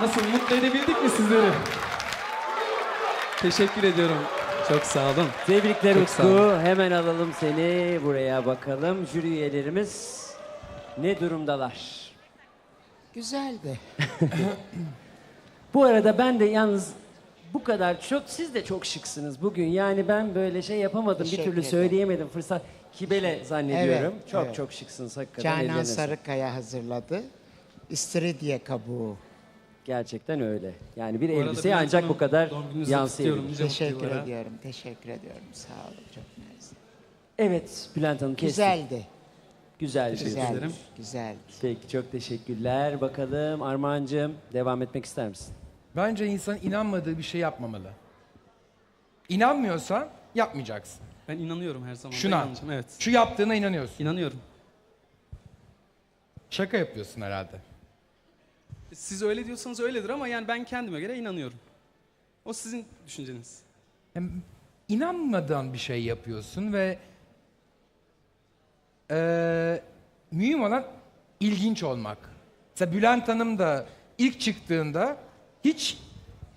Nasıl mutlu edebildik mi sizleri? Teşekkür ediyorum. Çok sağ olun. Tebrikler Çok sağ Utku. Hemen alalım seni buraya bakalım. Jüri üyelerimiz ne durumdalar? Güzeldi. Bu arada ben de yalnız bu kadar çok siz de çok şıksınız bugün. Yani ben böyle şey yapamadım. bir Teşekkür türlü ederim. söyleyemedim. Fırsat kibele zannediyorum. Evet, çok evet. çok şıksınız hakikaten. Canan ellerine sağlık. Sarıkaya hazırladı. İstiridye kabuğu. Gerçekten öyle. Yani bir Bu arada Bülent ancak bu kadar doğum yansıyabilir. kutluyorum. Nice Teşekkür mutlulara. ediyorum, teşekkür ediyorum. Sağ olun, çok mersi. Evet Bülent Hanım kesin. Güzeldi, Güzel. Diyorsun. güzeldi, ederim. güzeldi. Peki çok teşekkürler. Bakalım Armağan'cığım devam etmek ister misin? Bence insan inanmadığı bir şey yapmamalı. İnanmıyorsan yapmayacaksın. Ben inanıyorum her zaman. da Şuna. inanacağım, Evet. Şu yaptığına inanıyorsun. İnanıyorum. Şaka yapıyorsun herhalde. Siz öyle diyorsanız öyledir ama yani ben kendime göre inanıyorum. O sizin düşünceniz. Hem inanmadan bir şey yapıyorsun ve eee mühim olan ilginç olmak. Mesela Bülent Hanım da ilk çıktığında hiç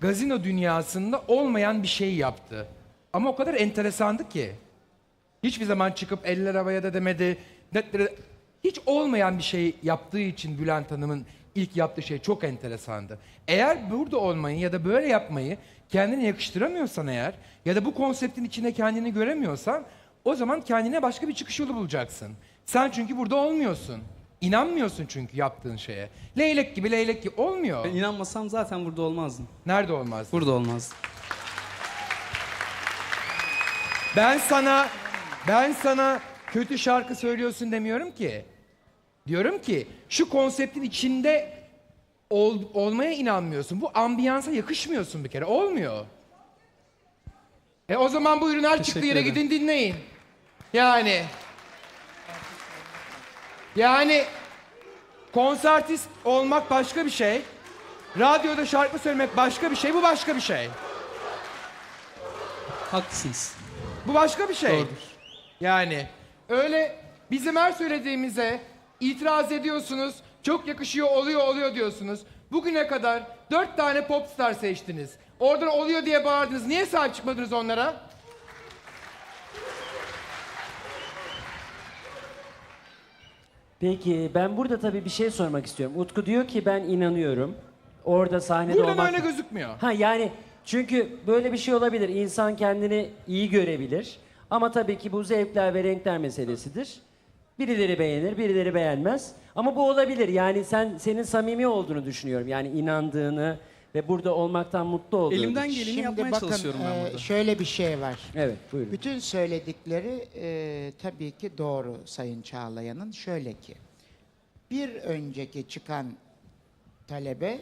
gazino dünyasında olmayan bir şey yaptı. Ama o kadar enteresandı ki. Hiçbir zaman çıkıp eller havaya da demedi. Hiç olmayan bir şey yaptığı için Bülent Hanım'ın ilk yaptığı şey çok enteresandı. Eğer burada olmayı ya da böyle yapmayı kendine yakıştıramıyorsan eğer ya da bu konseptin içinde kendini göremiyorsan o zaman kendine başka bir çıkış yolu bulacaksın. Sen çünkü burada olmuyorsun. İnanmıyorsun çünkü yaptığın şeye. Leylek gibi leylek gibi olmuyor. Ben inanmasam zaten burada olmazdım. Nerede olmaz? Burada olmazdım. Ben sana ben sana kötü şarkı söylüyorsun demiyorum ki. Diyorum ki şu konseptin içinde ol- olmaya inanmıyorsun. Bu ambiyansa yakışmıyorsun bir kere. Olmuyor. E o zaman buyurun her çıktığı yere gidin dinleyin. Yani yani konsertist olmak başka bir şey. Radyoda şarkı söylemek başka bir şey. Bu başka bir şey. Haklısınız. Bu başka bir şey. Doğrudur. Yani öyle bizim her söylediğimize itiraz ediyorsunuz. Çok yakışıyor, oluyor, oluyor diyorsunuz. Bugüne kadar dört tane popstar seçtiniz. Oradan oluyor diye bağırdınız. Niye sahip çıkmadınız onlara? Peki ben burada tabii bir şey sormak istiyorum. Utku diyor ki ben inanıyorum. Orada sahnede Buradan olmak... öyle gözükmüyor. Ha yani çünkü böyle bir şey olabilir. İnsan kendini iyi görebilir. Ama tabii ki bu zevkler ve renkler meselesidir. Birileri beğenir, birileri beğenmez. Ama bu olabilir. Yani sen senin samimi olduğunu düşünüyorum. Yani inandığını ve burada olmaktan mutlu olduğunu. Elimden geleni Şimdi yapmaya bakın, çalışıyorum ben e, burada. şöyle bir şey var. Evet, buyurun. Bütün söyledikleri e, tabii ki doğru Sayın Çağlayan'ın. Şöyle ki, bir önceki çıkan talebe,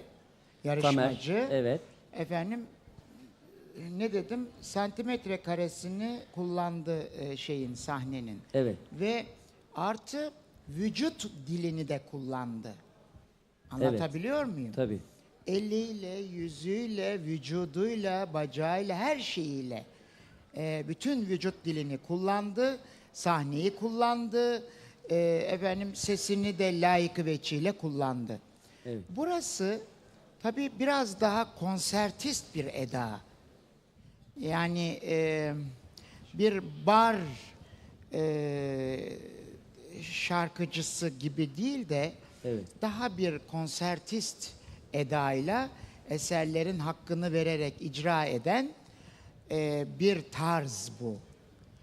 yarışmacı, Tamer, evet. efendim ne dedim santimetre karesini kullandı e, şeyin sahnenin Evet. ve artı vücut dilini de kullandı. Anlatabiliyor muyum? Tabii. Eliyle, yüzüyle, vücuduyla, bacağıyla, her şeyiyle e, bütün vücut dilini kullandı, sahneyi kullandı, e, efendim sesini de layıkı veçiyle kullandı. Evet. Burası tabii biraz daha konsertist bir eda. Yani e, bir bar e, şarkıcısı gibi değil de Evet. daha bir konsertist edayla eserlerin hakkını vererek icra eden e, bir tarz bu.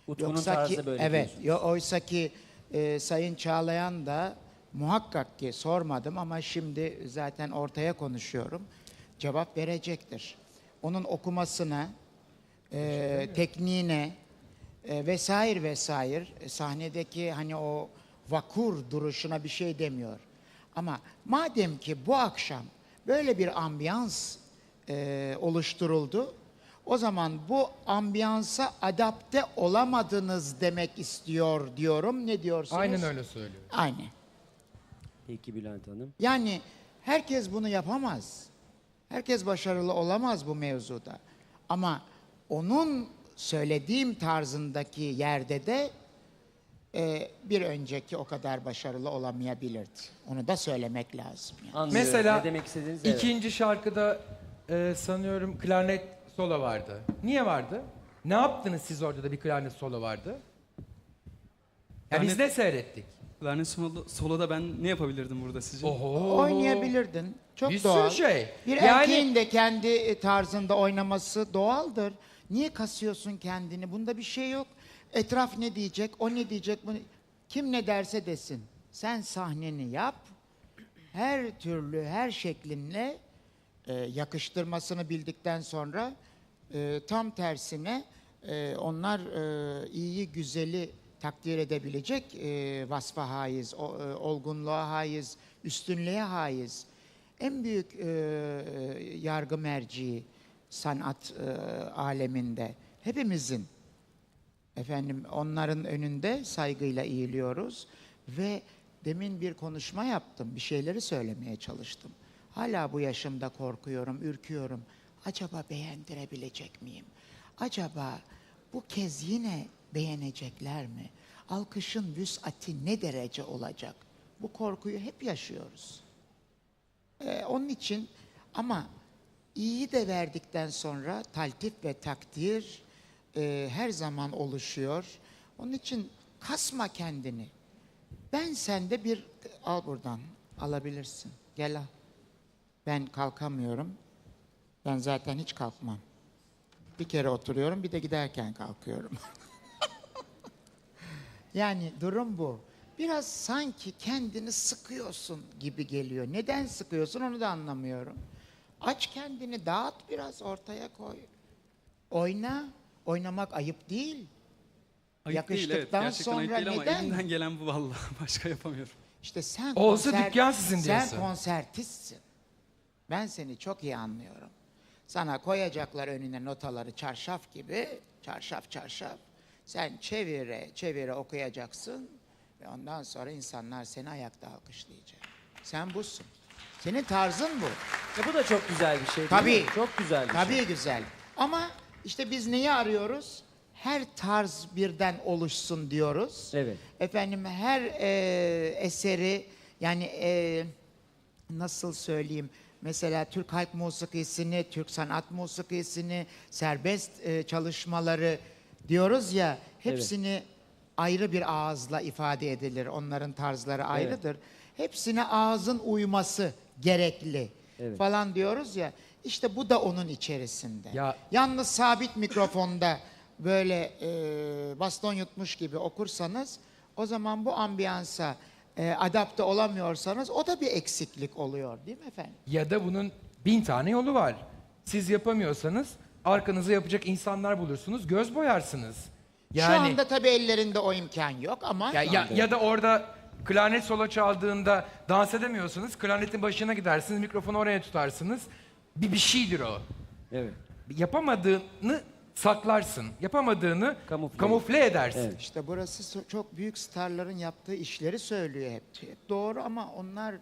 Utku'nun Yoksa tarzı ki, böyle evet, yo, oysa ki e, Sayın Çağlayan da muhakkak ki sormadım ama şimdi zaten ortaya konuşuyorum. Cevap verecektir. Onun okumasına, e, tekniğine e, vesaire vesaire e, sahnedeki hani o vakur duruşuna bir şey demiyor. Ama madem ki bu akşam böyle bir ambiyans e, oluşturuldu, o zaman bu ambiyansa adapte olamadınız demek istiyor diyorum. Ne diyorsunuz? Aynen öyle söylüyor. Aynen. Peki Bülent Hanım. Yani herkes bunu yapamaz. Herkes başarılı olamaz bu mevzuda. Ama onun söylediğim tarzındaki yerde de e, bir önceki o kadar başarılı olamayabilirdi. Onu da söylemek lazım. yani. Anlıyorum. Mesela ne demek istediğinizi evet. ikinci şarkıda e, sanıyorum klarnet solo vardı. Niye vardı? Ne yaptınız siz orada da bir klarnet solo vardı? Ya biz Klarnet- ne seyrettik? Klarnet solo, soloda ben ne yapabilirdim burada sizce? Oho. Oynayabilirdin. Çok Bir sürü doğal. şey. Bir Yani- erkeğin de kendi e, tarzında oynaması doğaldır. Niye kasıyorsun kendini? Bunda bir şey yok. Etraf ne diyecek, o ne diyecek, bunu... kim ne derse desin. Sen sahneni yap. Her türlü, her şeklinle e, yakıştırmasını bildikten sonra e, tam tersine e, onlar e, iyiyi, güzeli takdir edebilecek e, vasfa haiz, o, e, olgunluğa haiz, üstünlüğe haiz. En büyük e, yargı merciği sanat e, aleminde hepimizin efendim onların önünde saygıyla eğiliyoruz ve demin bir konuşma yaptım, bir şeyleri söylemeye çalıştım. Hala bu yaşımda korkuyorum, ürküyorum. Acaba beğendirebilecek miyim? Acaba bu kez yine beğenecekler mi? Alkışın vüsati ne derece olacak? Bu korkuyu hep yaşıyoruz. Ee, onun için ama iyiyi de verdikten sonra taltif ve takdir e, her zaman oluşuyor. Onun için kasma kendini. Ben sende bir al buradan alabilirsin. Gel al. Ben kalkamıyorum. Ben zaten hiç kalkmam. Bir kere oturuyorum bir de giderken kalkıyorum. Yani durum bu. Biraz sanki kendini sıkıyorsun gibi geliyor. Neden sıkıyorsun onu da anlamıyorum. Aç kendini, dağıt biraz ortaya koy. Oyna. Oynamak ayıp değil. Ayıp değil evet. yakıştıktan Gerçekten ayıp sonra değil ama neden? elimden gelen bu vallahi. Başka yapamıyorum. İşte sen Olsa dükkan sizin sen diyorsun. konsertistsin. Ben seni çok iyi anlıyorum. Sana koyacaklar önüne notaları çarşaf gibi, çarşaf çarşaf. Sen çevire çevire okuyacaksın ve ondan sonra insanlar seni ayakta alkışlayacak. Sen busun. Senin tarzın bu. Ya bu da çok güzel bir şey değil Tabii. mi? Çok güzel bir Tabii şey. güzel. Ama işte biz neyi arıyoruz? Her tarz birden oluşsun diyoruz. Evet. Efendim her e, eseri yani e, nasıl söyleyeyim? Mesela Türk halk musikisini, Türk sanat musikisini, serbest e, çalışmaları diyoruz ya hepsini ayrı bir ağızla ifade edilir. Onların tarzları ayrıdır. Hepsine ağzın uyması gerekli Evet. falan diyoruz ya. İşte bu da onun içerisinde. Ya- Yalnız sabit mikrofonda böyle e, baston yutmuş gibi okursanız o zaman bu ambiyansa e, adapte olamıyorsanız o da bir eksiklik oluyor değil mi efendim? Ya da bunun bin tane yolu var. Siz yapamıyorsanız arkanıza yapacak insanlar bulursunuz, göz boyarsınız. Yani Şu anda tabii ellerinde o imkan yok ama ya, ya, ya da orada klarnet solo çaldığında dans edemiyorsanız klarnetin başına gidersiniz, mikrofonu oraya tutarsınız. Bir bir şeydir o. Evet. Yapamadığını saklarsın. Yapamadığını Kamufle. kamufle, edersin. Evet. işte burası so- çok büyük starların yaptığı işleri söylüyor hep. Hep Doğru ama onlar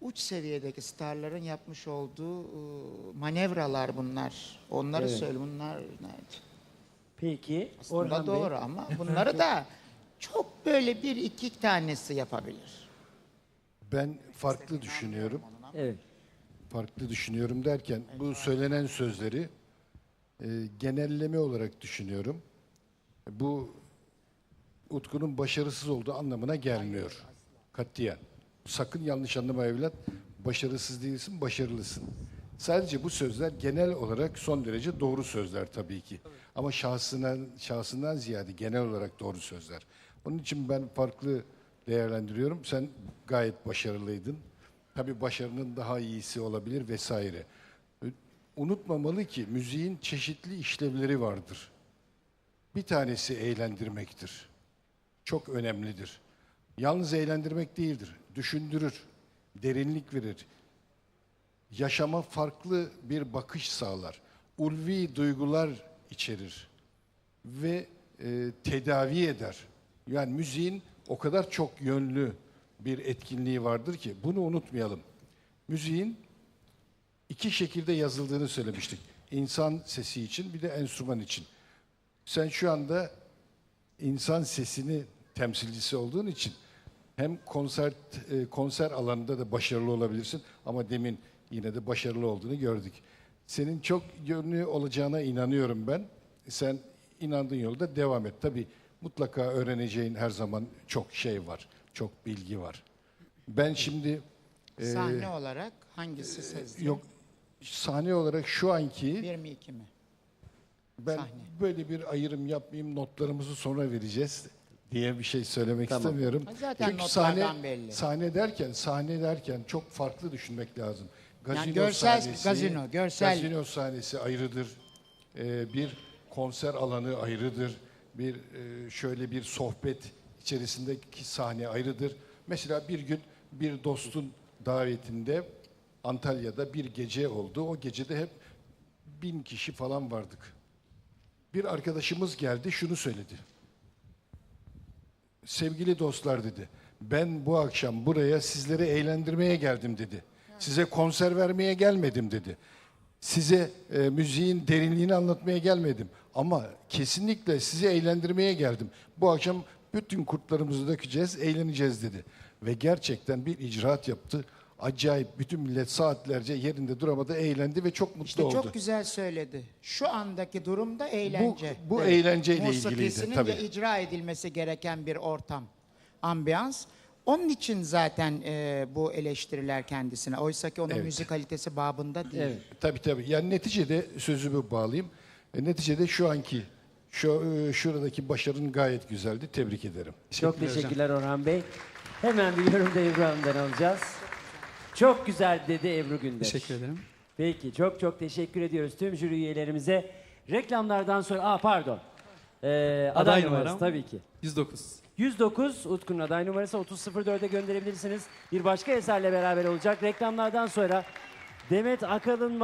uç seviyedeki starların yapmış olduğu e, manevralar bunlar. Onları Evet. söyle bunlar nerede? Peki Aslında Orhan Bey. doğru ama bunları da çok böyle bir iki tanesi yapabilir. Ben farklı düşünüyorum. Evet. Farklı düşünüyorum derken bu söylenen sözleri e, genelleme olarak düşünüyorum. Bu Utku'nun başarısız olduğu anlamına gelmiyor. Katiyen. Sakın yanlış anlama evlat. Başarısız değilsin, başarılısın. Sadece bu sözler genel olarak son derece doğru sözler tabii ki. Ama şahsından, şahsından ziyade genel olarak doğru sözler. Onun için ben farklı değerlendiriyorum. Sen gayet başarılıydın. Tabii başarının daha iyisi olabilir vesaire. Unutmamalı ki müziğin çeşitli işlevleri vardır. Bir tanesi eğlendirmektir. Çok önemlidir. Yalnız eğlendirmek değildir. Düşündürür, derinlik verir. Yaşama farklı bir bakış sağlar. Ulvi duygular içerir ve e, tedavi eder. Yani müziğin o kadar çok yönlü bir etkinliği vardır ki bunu unutmayalım. Müziğin iki şekilde yazıldığını söylemiştik. İnsan sesi için bir de enstrüman için. Sen şu anda insan sesini temsilcisi olduğun için hem konser e, konser alanında da başarılı olabilirsin ama demin yine de başarılı olduğunu gördük. Senin çok yönlü olacağına inanıyorum ben. Sen inandığın yolda devam et. Tabii mutlaka öğreneceğin her zaman çok şey var. Çok bilgi var. Ben şimdi e, Sahne olarak hangisi sezdi? yok sahne olarak şu anki Bir mi iki mi? ben Sahne. böyle bir ayrım yapmayayım, notlarımızı sonra vereceğiz diye bir şey söylemek Tamam. istemiyorum. Ha, zaten Çünkü notlardan sahne, belli. Sahne derken, sahne derken çok farklı düşünmek lazım. Gazino görsel- sahnesi, gazino, görsel- Gazino sahnesi ayrıdır. Ee, bir konser alanı ayrıdır. Bir e, şöyle bir sohbet içerisindeki sahne ayrıdır. Mesela bir gün bir dostun davetinde Antalya'da bir gece oldu. O gecede hep bin kişi falan vardık. Bir arkadaşımız geldi şunu söyledi. Sevgili dostlar dedi. Ben bu akşam buraya sizleri eğlendirmeye geldim dedi. Size konser vermeye gelmedim dedi. Size e, müziğin derinliğini anlatmaya gelmedim. Ama kesinlikle sizi eğlendirmeye geldim. Bu akşam bütün kurtlarımızı dökeceğiz, eğleneceğiz dedi. Ve gerçekten bir icraat yaptı. Acayip bütün millet saatlerce yerinde duramadı, eğlendi ve çok mutlu İşte oldu. çok güzel söyledi. Şu andaki durumda eğlence. bu eğlenceyle Musikisinin ilgiliydi, tabii. de icra edilmesi gereken bir ortam, ambiyans. Onun için zaten e, bu eleştiriler kendisine. Oysa ki onun Evet. müzik kalitesi babında değil. Evet. Tabii tabii. Yani neticede sözümü bağlayayım. E, neticede şu anki şu e, şuradaki başarın gayet güzeldi. Tebrik ederim. Çok teşekkürler Orhan Bey. Hemen bir yorum da Ebru Hanım'dan alacağız. Çok güzel dedi Ebru Gündeş. Teşekkür ederim. Peki çok çok teşekkür ediyoruz tüm jüri üyelerimize. Reklamlardan sonra, aa pardon. Ee, aday, Aday numarası numaram. tabii ki. 109. 109 Utku'nun aday numarası 3004'e gönderebilirsiniz. Bir başka eserle beraber olacak. Reklamlardan sonra Demet Akalın var.